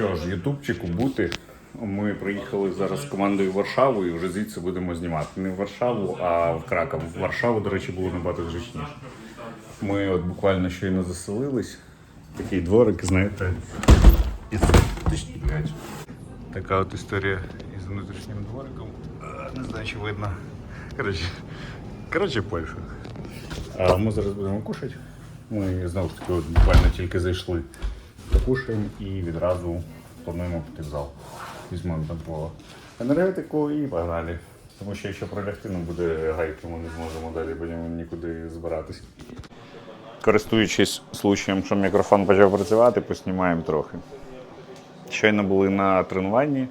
що ж, ютубчику бути. Ми приїхали зараз з командою Варшаву і вже звідси будемо знімати. Не в Варшаву, а в Краков. В Варшаву, до речі, було набагато зручніше. Ми от буквально щойно заселились. Такий дворик, знаєте. Така от історія із внутрішнім двориком. Не знаю, чи видно. Коротше, коротше Польща. А ми зараз будемо кушати. Ми знову ж таки буквально тільки зайшли. Покушаємо і відразу плануємо піти в зал. Візьмемо там по енергетику і погнали. Тому що якщо пролягти, нам буде гайки, ми не зможемо далі будемо нікуди збиратись. Користуючись случаєм, що мікрофон почав працювати, поснімаємо трохи. Щойно були на тренуванні.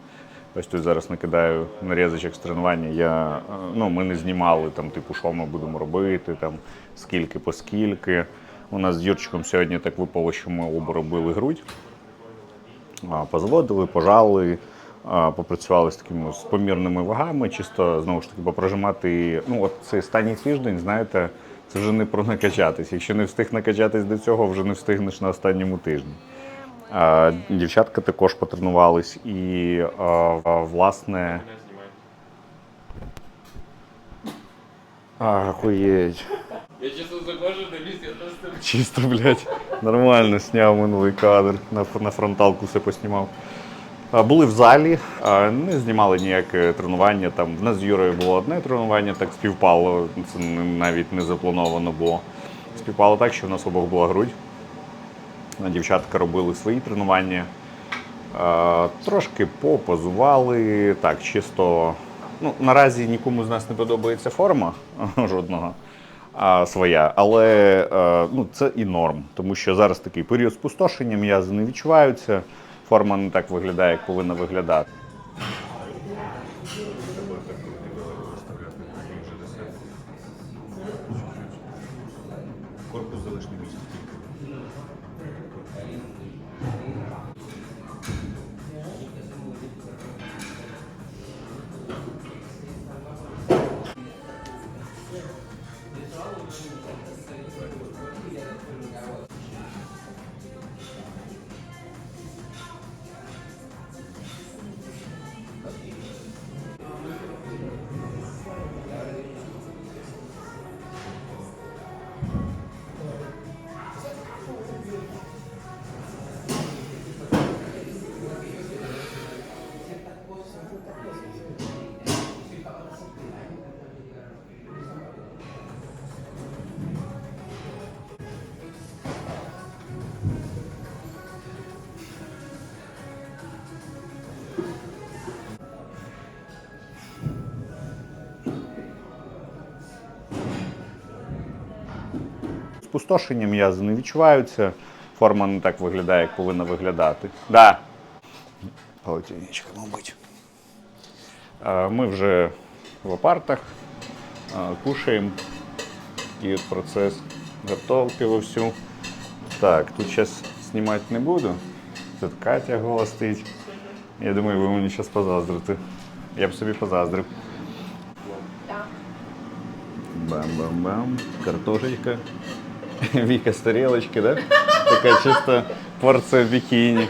Ось тут зараз накидаю нарізочок з тренування. Я, е, ну, ми не знімали там, типу, що ми будемо робити, там, скільки по скільки. У нас з Юрчиком сьогодні так випало, що ми оба робили грудь. Позводили, пожали, попрацювали з такими з помірними вагами, чисто знову ж таки попрожимати. Ну, от цей останній тиждень, знаєте, це вже не про накачатись. Якщо не встиг накачатись до цього, вже не встигнеш на останньому тижні. Дівчатка також потренувались і, власне. Охуєть. Я чесно заходжу, дивлюсь, я просто Чисто, блядь, нормально сняв минулий кадр. На, на фронталку все поснімав. Були в залі, не знімали ніяке тренування. Там в нас з Юрою було одне тренування, так співпало. Це навіть не заплановано було. Співпало так, що в нас обох була грудь. Дівчатка робили свої тренування. Трошки попозували. Так, чисто. Ну, наразі нікому з нас не подобається форма жодного а, своя, але а, ну, це і норм, тому що зараз такий період спустошення, м'язи не відчуваються, форма не так виглядає, як повинна виглядати. Спустошення, м'язи не відчуваються, форма не так виглядає, як повинна виглядати. Да. Полотенечко, мабуть. Е, Ми вже в апартах, е, кушаємо. І процес готовки вовсю. Так, тут зараз знімати не буду. Тут Катя голосить. Я думаю, ви мені зараз позаздрите. Я б собі позаздрив. Бам-бам-бам. Картошечка. Віка з тарілочки, да? Така чиста порція бікіні.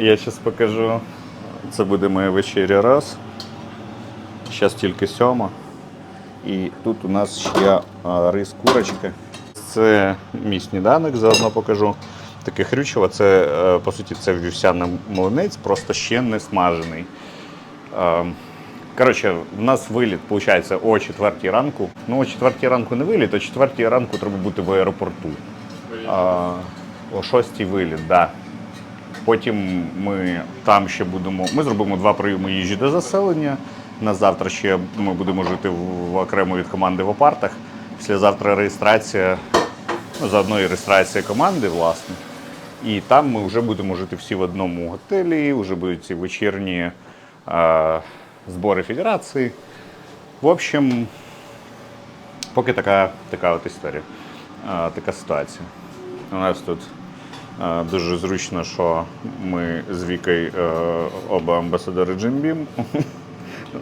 Я зараз покажу. Це буде моя вечеря раз. Зараз тільки сьома. І тут у нас ще рис курочка. Це мій сніданок, заодно покажу. Таке хрючево, це е, по суті це вівсяний млинець, просто ще не смажений. Коротше, в нас виліт, виходить, о 4 ранку. Ну, о 4 ранку не виліт, о 4 ранку треба бути в аеропорту. А, о 6 виліт, так. Да. Потім ми там ще будемо. Ми зробимо два прийоми їжі до заселення. На завтра ще ми будемо жити в, окремо від команди в апартах. Післязавтра реєстрація, ну, заодно і реєстрація команди, власне. І там ми вже будемо жити всі в одному готелі, вже будуть ці вечірні е, збори федерації. В общем, поки така, така от історія, така ситуація. У нас тут дуже зручно, що ми з Вікою е, оба амбасадори Джимбім.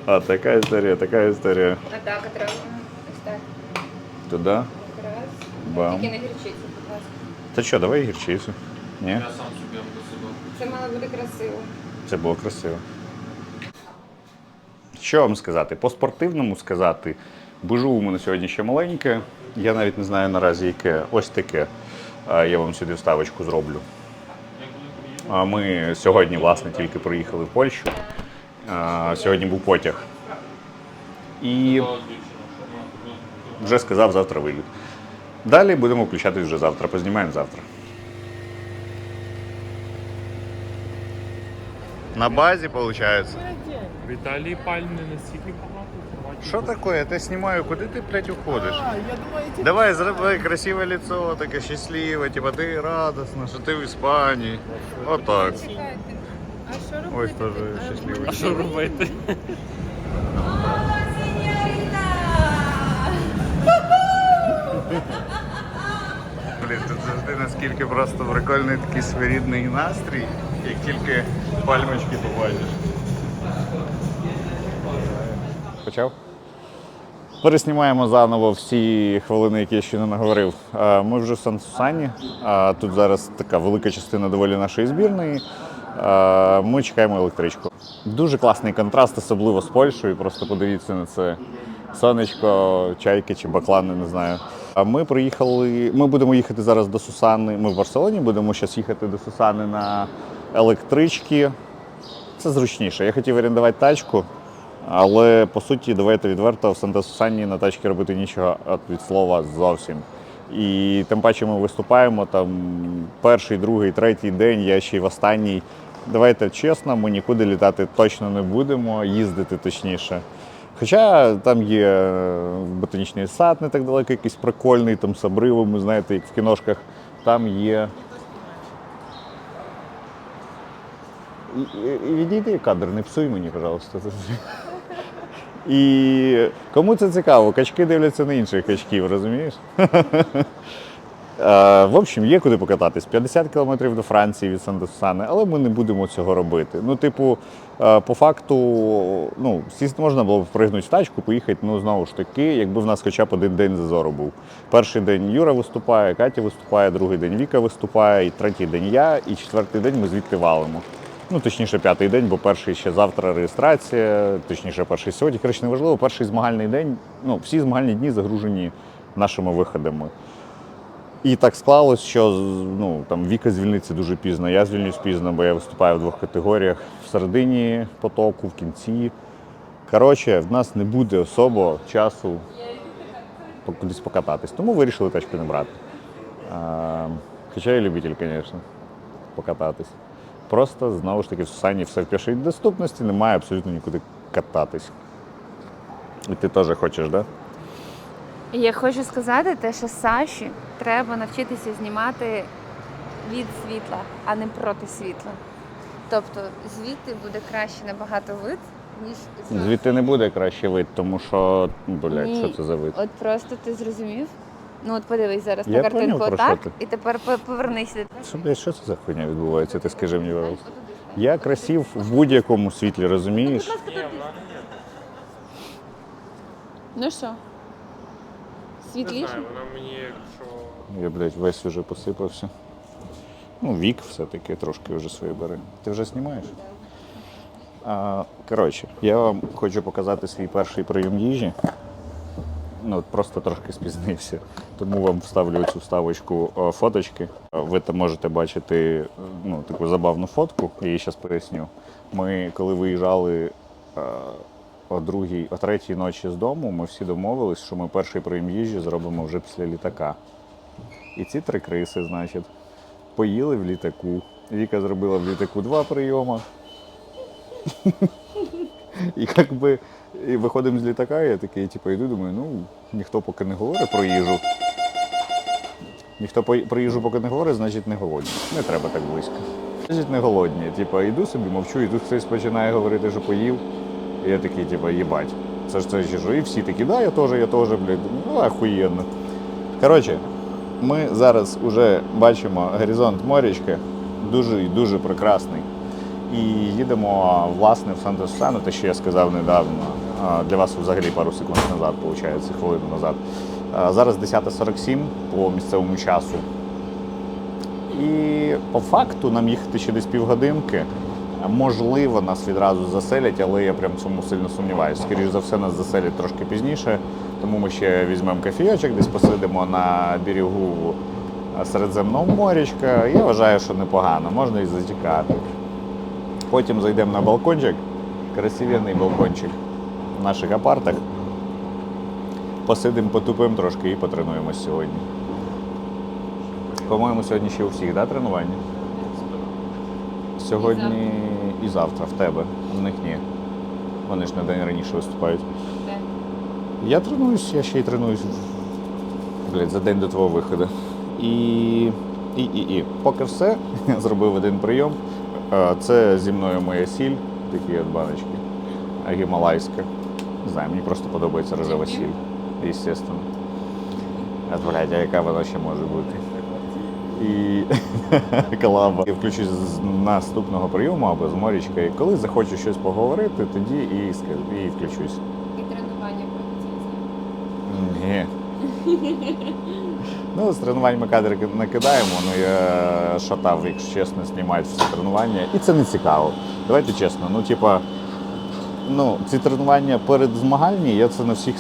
А така історія, така історія. А так, ось так. Туди. Раз. Бам. Тільки не гірчиці, будь ласка. Та що, давай гірчицю. Ні? я сам собі амбасадор. Це мало бути красиво. Це було красиво. Що вам сказати? По спортивному сказати, бужу у мене сьогодні ще маленьке. Я навіть не знаю наразі яке. Ось таке. Я вам сюди вставочку зроблю. Ми сьогодні, власне, тільки приїхали в Польщу. Сьогодні був потяг. І вже сказав, завтра виліт. Далі будемо включатись вже завтра. Познімаємо завтра. На базі, виходить. В Італії пальм не настільки багато. в Хорватії Що таке? Я тебе знімаю, куди ти, блядь, уходиш? А, я думаю. Давай, зроби красиве лицо, таке щасливе, типа ти радісна, що ти в Іспанії. Отак. Чекайте. А що робити? Ось теж щасливий. А що робити? Блін, тут завжди наскільки просто прикольний такий своєрідний настрій, як тільки пальмочки побачиш. Почав? Переснімаємо заново всі хвилини, які я ще не наговорив. Ми вже в Сан-Сусані. Тут зараз така велика частина доволі нашої збірної. Ми чекаємо електричку. Дуже класний контраст, особливо з Польщею. Просто подивіться на це. Сонечко, чайки чи баклани, не знаю. А ми приїхали. Ми будемо їхати зараз до Сусани. Ми в Барселоні будемо зараз їхати до Сусани на електричці. Це зручніше. Я хотів орендувати тачку, але по суті, давайте відверто, в Санта-Сусані на тачці робити нічого від слова зовсім. І тим паче ми виступаємо там перший, другий, третій день, я ще й в останній. Давайте чесно, ми нікуди літати точно не будемо, їздити точніше. Хоча там є е, ботанічний сад не так далеко, якийсь прикольний, там з обривами, знаєте, як в кіношках. Там є відійди кадр, не псуй мені, пожалуйста. І кому це цікаво, качки дивляться на інших качків, розумієш? Е, В общем, є куди покататись. 50 кілометрів до Франції від Сан-Сусани, але ми не будемо цього робити. Ну, типу, е, по факту, ну, сісти можна було б впригнути в тачку, поїхати, ну, знову ж таки, якби в нас хоча б один день зазору був. Перший день Юра виступає, Катя виступає, другий день Віка виступає, і третій день я, і четвертий день ми звідти валимо. Ну, точніше, п'ятий день, бо перший ще завтра реєстрація, точніше, перший сьогодні. Коротше, неважливо, перший змагальний день, ну, всі змагальні дні загружені нашими виходами. І так склалось, що ну, там Віка звільниться дуже пізно, я звільнюсь пізно, бо я виступаю в двох категоріях в середині потоку, в кінці. Коротше, в нас не буде особо часу кудись покататись. Тому вирішили тачку не брати. А, хоча я любитель, звісно, покататись. Просто знову ж таки в Сусані все в пішій доступності, немає абсолютно нікуди кататись. І ти теж хочеш, так? Да? Я хочу сказати те, що Саші треба навчитися знімати від світла, а не проти світла. Тобто звідти буде краще набагато вид, ніж з- Звідти не буде краще вид, тому що, блядь, Ні. що це за вид? От просто ти зрозумів. Ну от подивись зараз Я на картинку поняв, про що ти. і тепер по- повернися. Що, що це за хуйня відбувається? Ти скажи мені, пожалуйста. Я красив в будь-якому світлі, розумієш? Ну що? Не Світліше? знаю, вона мені, якщо... Я, блядь, весь уже посипався. Ну, вік все-таки трошки вже своє бери. Ти вже знімаєш? А, коротше, я вам хочу показати свій перший прийом їжі. Ну, просто трошки спізнився. Тому вам вставлю цю вставочку е, фоточки. Ви там можете бачити е, ну, таку забавну фотку, я її зараз поясню. Ми, коли виїжджали е, о другій, о третій ночі з дому, ми всі домовились, що ми перший прийом їжі зробимо вже після літака. І ці три криси, значить, поїли в літаку. Віка зробила в літаку два прийоми. І як би і виходимо з літака, я такий, типу, йду, думаю, ну, ніхто поки не говорить про їжу. Ніхто про їжу поки не говорить, значить не голодні. Не треба так близько. Значить, не голодні. Типа, йду собі, мовчу, і тут хтось починає говорити, що поїв. І я такий, типа, їбать. Це ж це їжу. І всі такі, да, я теж, я теж, блядь. Ну, ахуєнно. Коротше, ми зараз вже бачимо горизонт морячка, дуже і дуже прекрасний. І їдемо власне в Санта-Сусану, те, що я сказав недавно. Для вас взагалі пару секунд назад, виходить, хвилину назад. Зараз 10.47 по місцевому часу. І по факту нам їхати ще десь півгодинки. Можливо, нас відразу заселять, але я прям цьому сильно сумніваюся. Скоріше за все, нас заселять трошки пізніше, тому ми ще візьмемо кофійочок, десь посидимо на берегу Середземного морячка. Я вважаю, що непогано, можна і затікати. Потім зайдемо на балкончик, красивенний балкончик в наших апартах. Посидимо, потупимо трошки і потренуємось сьогодні. По-моєму, сьогодні ще у всіх, да, тренування? Сьогодні і завтра в тебе. В них ні. Вони ж на день раніше виступають. Я тренуюсь, я ще й тренуюсь блядь, за день до твого виходу. І, і, і, і. Поки все, зробив один прийом. Е, Це зі мною моя сіль, такі от баночки. А Гімалайська. Не знаю, мені просто подобається рожева сіль. Звісно. А, блядь, а яка вона ще може бути? І колаба. Я включусь з наступного прийому або з морічка. І коли захочу щось поговорити, тоді і, і включусь. І тренування будуть. Ні. Ну, з тренувань ми кадри накидаємо, ну я шатав, якщо чесно, знімають всі тренування. І це не цікаво. Давайте чесно, ну типа, ну, ці тренування перед змагальні, я це на всіх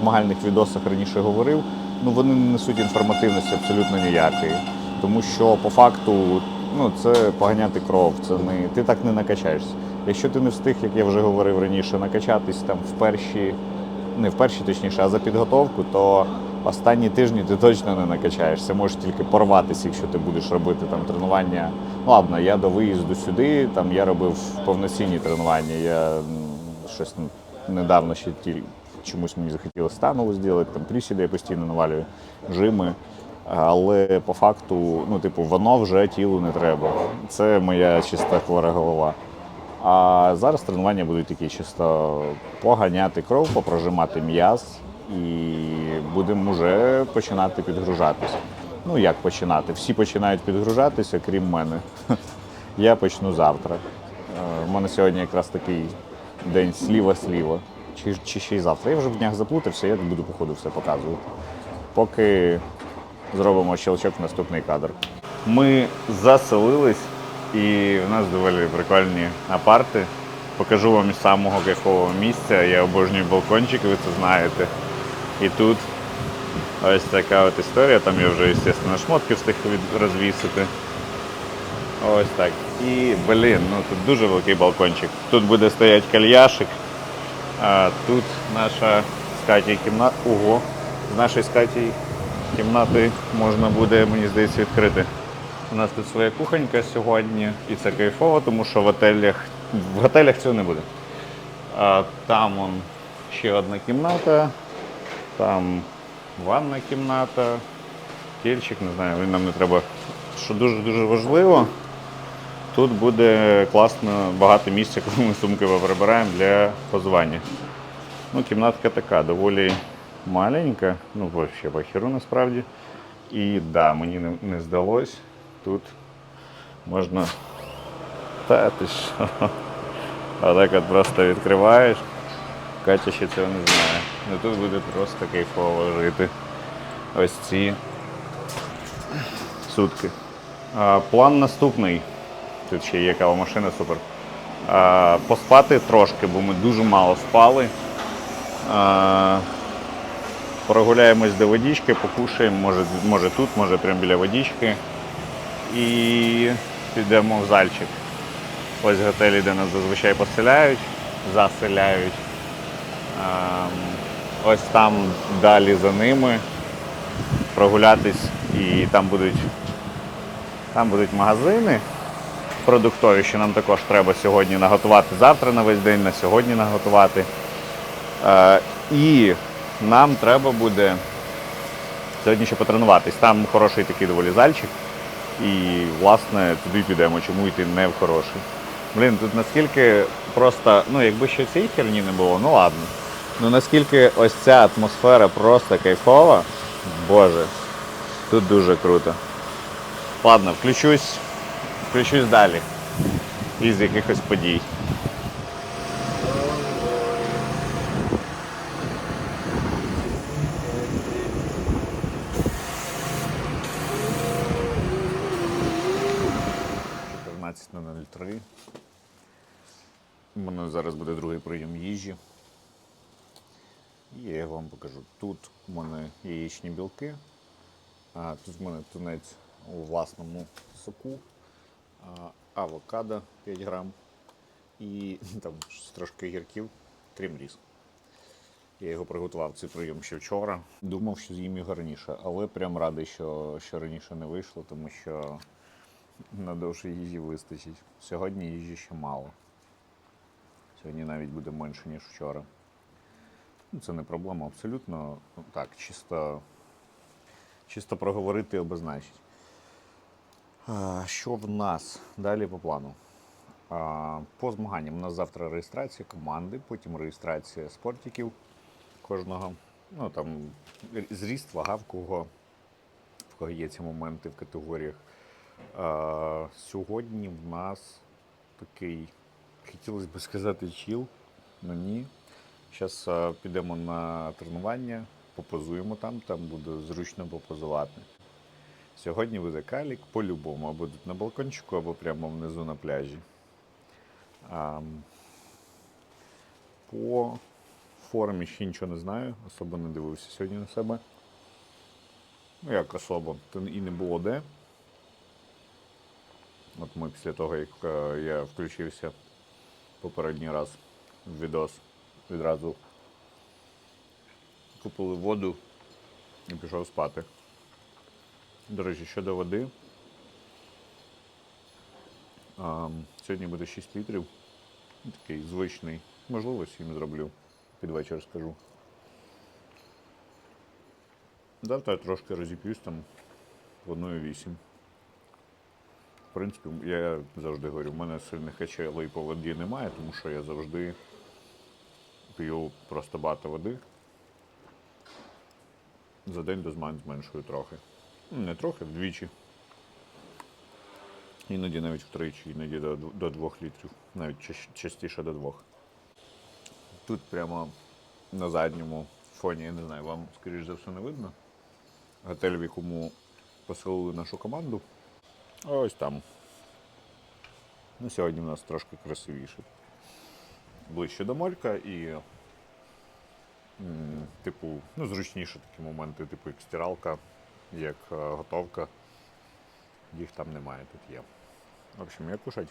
змагальних відосах раніше говорив, ну вони не несуть інформативності абсолютно ніякої. Тому що по факту ну, це поганяти кров, це не, ти так не накачаєшся. Якщо ти не встиг, як я вже говорив раніше, накачатись там в перші не в перші, точніше, а за підготовку, то останні тижні ти точно не накачаєшся. Можеш тільки порватися, якщо ти будеш робити там тренування. Ну ладно, я до виїзду сюди, там я робив повноцінні тренування. Я щось недавно ще тільки чомусь мені захотілося станову зробити, там присіди я постійно навалюю, жими. Але по факту, ну, типу, воно вже тілу не треба. Це моя чиста хвора голова. А зараз тренування будуть такі чисто поганяти кров, попрожимати м'яз і будемо вже починати підгружатися. Ну як починати? Всі починають підгружатися, крім мене. Я почну завтра. У мене сьогодні якраз такий день сліва-сліва. Чи, чи ще й завтра. Я вже в днях заплутався, я буду по ходу все показувати. Поки зробимо щелчок в наступний кадр. Ми заселились і в нас доволі прикольні апарти. Покажу вам із самого кайфового місця. Я обожнюю балкончики, ви це знаєте. І тут ось така от історія. Там я вже, звісно, шмотки встиг розвісити. Ось так. І, блін, ну тут дуже великий балкончик. Тут буде стояти кальяшик. А тут наша з Катєю кімната. Ого! З нашої з кімнати можна буде, мені здається, відкрити. У нас тут своя кухонька сьогодні, і це кайфово, тому що в готелях, в готелях цього не буде. А, там он ще одна кімната, там ванна кімната, кільчик, не знаю, він нам не треба. Що дуже-дуже важливо, тут буде класно багато місця, коли ми сумки прибираємо для позування. Ну, кімнатка така, доволі маленька, ну, взагалі по херу насправді. І да, мені не, не здалось. Тут можна. Та ти що? Отак от просто відкриваєш. Катя ще цього не знає. Ну тут буде просто кайфово жити. Ось ці сутки. А, план наступний. Тут ще є кавомашина, супер. А, поспати трошки, бо ми дуже мало спали. А, прогуляємось до водички, покушаємо, може, може тут, може прямо біля водички. І підемо в зальчик. Ось готелі, де нас зазвичай поселяють, заселяють. Ем, Ось там далі за ними прогулятись і там будуть, там будуть магазини продуктові, що нам також треба сьогодні наготувати завтра на весь день, на сьогодні наготувати. Е, і нам треба буде сьогодні ще потренуватись. Там хороший такий доволі зальчик. І, власне, туди підемо, чому йти не в хороший. Блін, тут наскільки просто, ну якби ще цієї херні не було, ну ладно. Ну наскільки ось ця атмосфера просто кайфова, боже, тут дуже круто. Ладно, включусь, включусь далі. Із якихось подій. 17.03. У мене зараз буде другий прийом їжі. І я його вам покажу. Тут у мене яєчні білки, а тут в мене тунець у власному соку, а, авокадо 5 грам і там трошки гірків, крім різ. Я його приготував цей прийом ще вчора. Думав, що з'їм його раніше, але прям радий, що, що раніше не вийшло, тому що на довше їжі вистачить. Сьогодні їжі ще мало. Сьогодні навіть буде менше, ніж вчора. Ну, Це не проблема абсолютно. Ну, Так, чисто, чисто проговорити і обозначити. Що в нас далі по плану? По змаганням у нас завтра реєстрація команди, потім реєстрація спортиків кожного. Ну там зріст, вага в кого, в кого є ці моменти в категоріях. Сьогодні в нас такий, хотілося б сказати, чіл, але ні. Зараз підемо на тренування, попозуємо там, там буде зручно попозувати. Сьогодні буде калік по-любому, або тут на балкончику, або прямо внизу на пляжі. А, по формі ще нічого не знаю, особо не дивився сьогодні на себе. Ну, як особо, то і не було де. От ми після того, як е, я включився попередній раз в відос, відразу купили воду і пішов спати. До речі, щодо води. А, сьогодні буде 6 літрів. Такий звичний. Можливо, 7 зроблю. Під вечір скажу. Завтра я трошки розіп'юсь там в 1,8. В принципі, я завжди говорю, в мене сильних качелей по воді немає, тому що я завжди п'ю просто багато води. За день до змагань зменшую трохи. Ну, Не трохи, вдвічі. Іноді навіть втричі, іноді до, до двох літрів, навіть ча- частіше до двох. Тут прямо на задньому фоні, я не знаю, вам, скоріш за все, не видно. Готель, в якому поселили нашу команду. Ось там. Ну, сьогодні в нас трошки красивіше. Ближче до моря і, типу, ну, зручніше такі моменти, типу як стиралка, як е, готовка. Їх там немає, тут є. В общем, я кушать.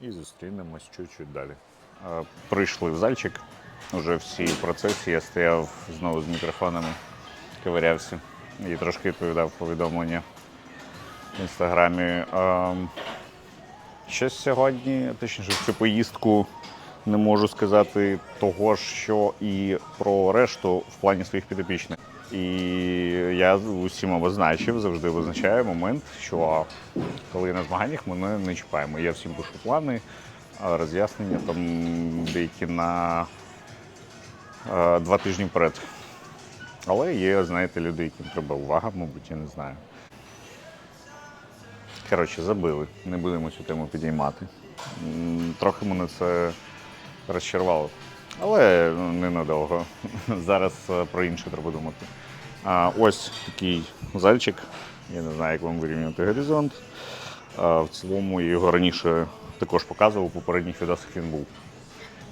І зустрінемось чуть-чуть далі. Е, Прийшли в зальчик. Уже всі процесі. Я стояв знову з мікрофонами, ковирявся і трошки відповідав повідомлення в інстаграмі. Ем, Щось сьогодні, точніше, в цю поїздку не можу сказати того що і про решту в плані своїх підопічних. І я усім обозначив, завжди визначаю момент, що коли я на змаганнях ми не, не чіпаємо. Я всім пишу плани, роз'яснення там деякі на е, два тижні вперед. Але є, знаєте, люди, яким треба увага, мабуть, я не знаю. Коротше, забили. Не будемо цю тему підіймати. Трохи мене це розчарувало. Але ненадовго. Зараз е, про інше треба думати. А, ось такий зальчик. Я не знаю, як вам вирівняти горизонт. А, в цілому я його раніше також показував, у попередніх відосах він був.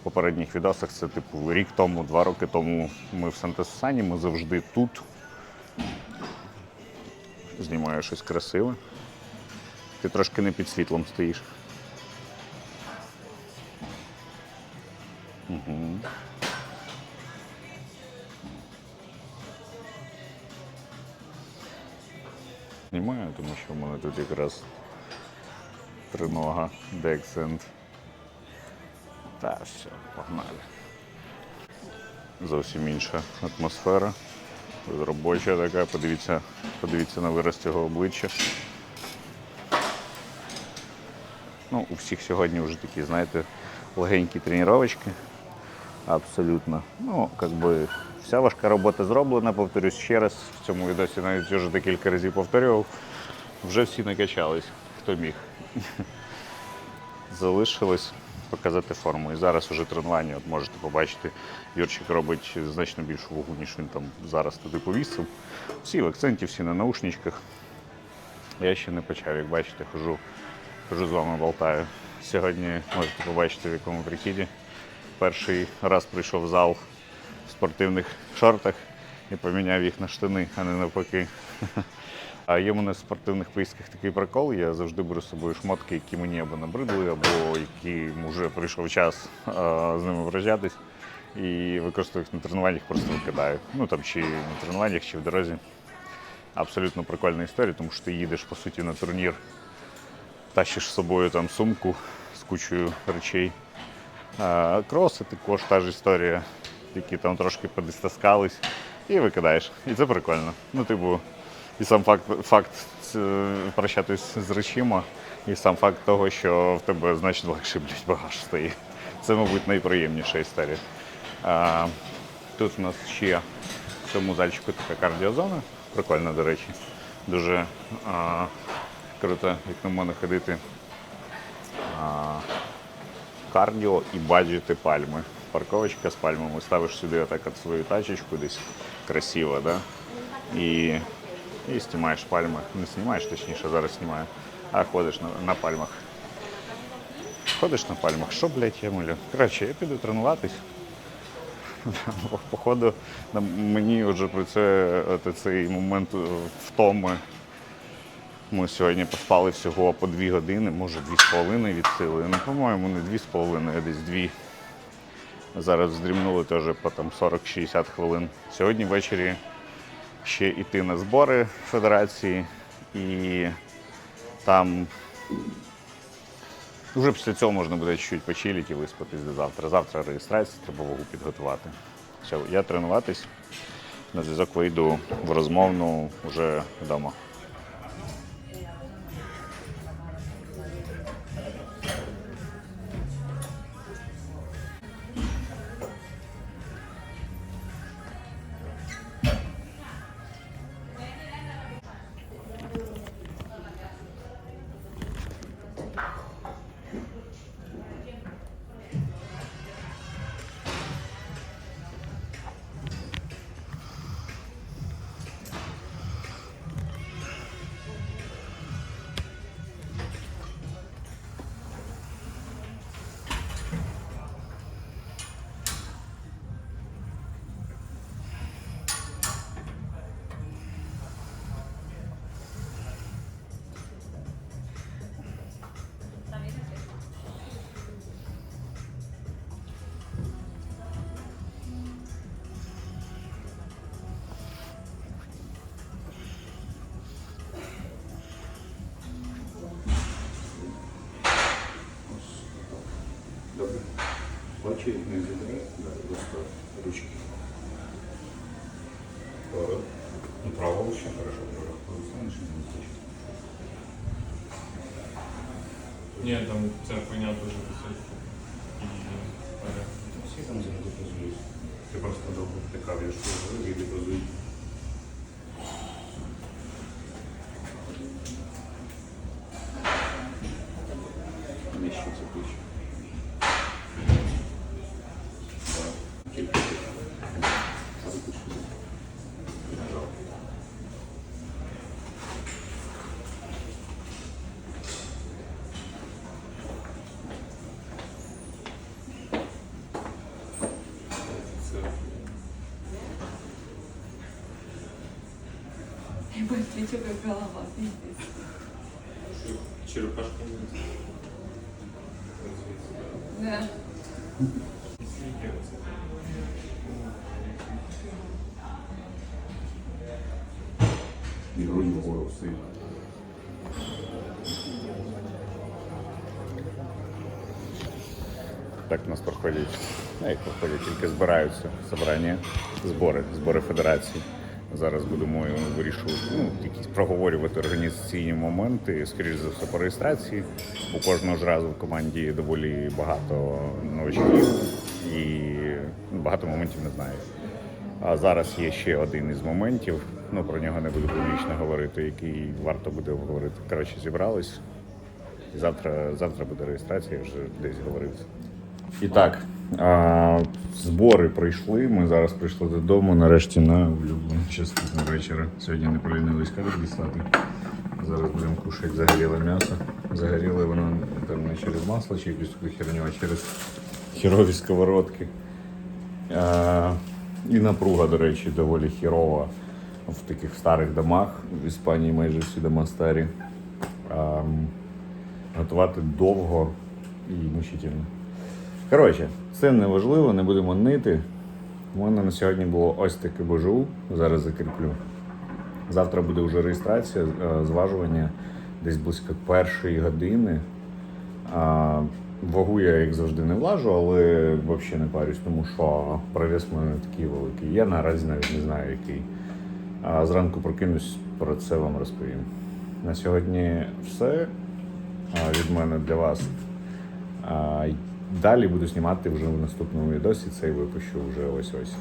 В попередніх відосах це типу рік тому, два роки тому ми в Санта-Сусані, ми завжди тут. Знімаю щось красиве. Ти трошки не під світлом стоїш. Угу. Знімаю, тому що в мене тут якраз тринога, дексент. Та все, погнали. Зовсім інша атмосфера. Робоча така, подивіться, подивіться на вираз цього обличчя. Ну, у всіх сьогодні вже такі, знаєте, легенькі тренувачки. Абсолютно. Ну, як би, вся важка робота зроблена, повторюсь ще раз. В цьому відосі навіть вже декілька разів повторював. Вже всі накачались, хто міг. Залишилось показати форму. І зараз уже тренування, от можете побачити, Юрчик робить значно більшу вагу, ніж він там зараз туди повісив. Всі в акценті, всі на наушничках. Я ще не почав, як бачите, хожу хожу з вами болтаю. Сьогодні можете побачити, в якому прихіді. Перший раз прийшов в зал в спортивних шортах і поміняв їх на штани, а не навпаки. А є в мене в спортивних поїздках такий прикол. Я завжди беру з собою шмотки, які мені або набридли, або які вже прийшов час а, з ними вражатись. І використовую їх на тренуваннях, просто викидаю. Ну там чи на тренуваннях, чи в дорозі. Абсолютно прикольна історія, тому що ти їдеш по суті на турнір, тащиш з собою там сумку з кучою речей. Кроси також та ж історія, які там трошки подистаскались і викидаєш. І це прикольно. Ну, типу, і сам факт, факт е, прощатись з речима, і сам факт того, що в тебе значно легше блядь, багаж стає. Це, мабуть, найприємніша історія. А, тут у нас ще в цьому зальчику така кардіозона. Прикольно, до речі. Дуже а, круто, як на мене ходити. Кардіо і баджети пальми. Парковочка з пальмами. Ставиш сюди отак от свою тачечку десь красиво, да? І, і знімаєш пальми. Не знімаєш, точніше, зараз знімаю, а ходиш на, на пальмах. Ходиш на пальмах, що, блядь, я молю? Коротше, я піду тренуватись. Походу, мені вже про це цей момент втоми. Ми сьогодні поспали всього по дві години, може дві з половиною від сили. Ну, по-моєму, не дві з половиною, а десь дві. Зараз здрімнули теж по там 40-60 хвилин. Сьогодні ввечері ще йти на збори федерації і там вже після цього можна буде чуть-чуть почилити і виспатись до завтра. Завтра реєстрація, треба вагу підготувати. Все, я тренуватись. На зв'язок вийду в розмовну вже вдома. Очі не забирай, просто ручки. Право хорошо, право. Станеш і не хочеш. Ні, там ця хуйня дуже висить. І вперед. Всі там завжди позують. Ти просто довго втикав, я ж кажу, і позують. Це плече. Так. Тільки ти. Руку сюди. І нажав. Це Ебать, ты как голова, пиздец. Черепашка Да. і грудь вгору сильно. Так у нас проходять, ну, як проходять, тільки збираються зібрання, збори, збори федерації. Зараз будемо вирішувати, ну, якісь проговорювати організаційні моменти, скоріш за все, по реєстрації. У кожного ж разу в команді доволі багато новачків і ну, багато моментів не знають. А зараз є ще один із моментів. Ну про нього не буду публічно говорити, який варто буде обговорити. Коротше, зібрались. Завтра, завтра буде реєстрація, я вже десь говорив. І так, а, збори пройшли. Ми зараз прийшли додому. Нарешті на улюблену частину вечора. Сьогодні не полінились кадр дістати. Зараз будемо кушати загоріле м'ясо. Загоріле воно не через масло чи якусь таку херню, а через херові сковородки. Е, і напруга, до речі, доволі хірова в таких старих домах. В Іспанії майже всі дома старі. Ем, готувати довго і мучительно. Коротше, це не важливо, не будемо нити. У мене на сьогодні було ось таке божу. Зараз закріплю. Завтра буде вже реєстрація, е, зважування десь близько першої години. Вагу я, як завжди, не влажу, але взагалі не парюсь, тому що проріз в мене такий великий. Я наразі навіть не знаю, який. Зранку прокинусь, про це вам розповім. На сьогодні все від мене для вас. Далі буду знімати вже в наступному відосі, цей випущу вже ось ось.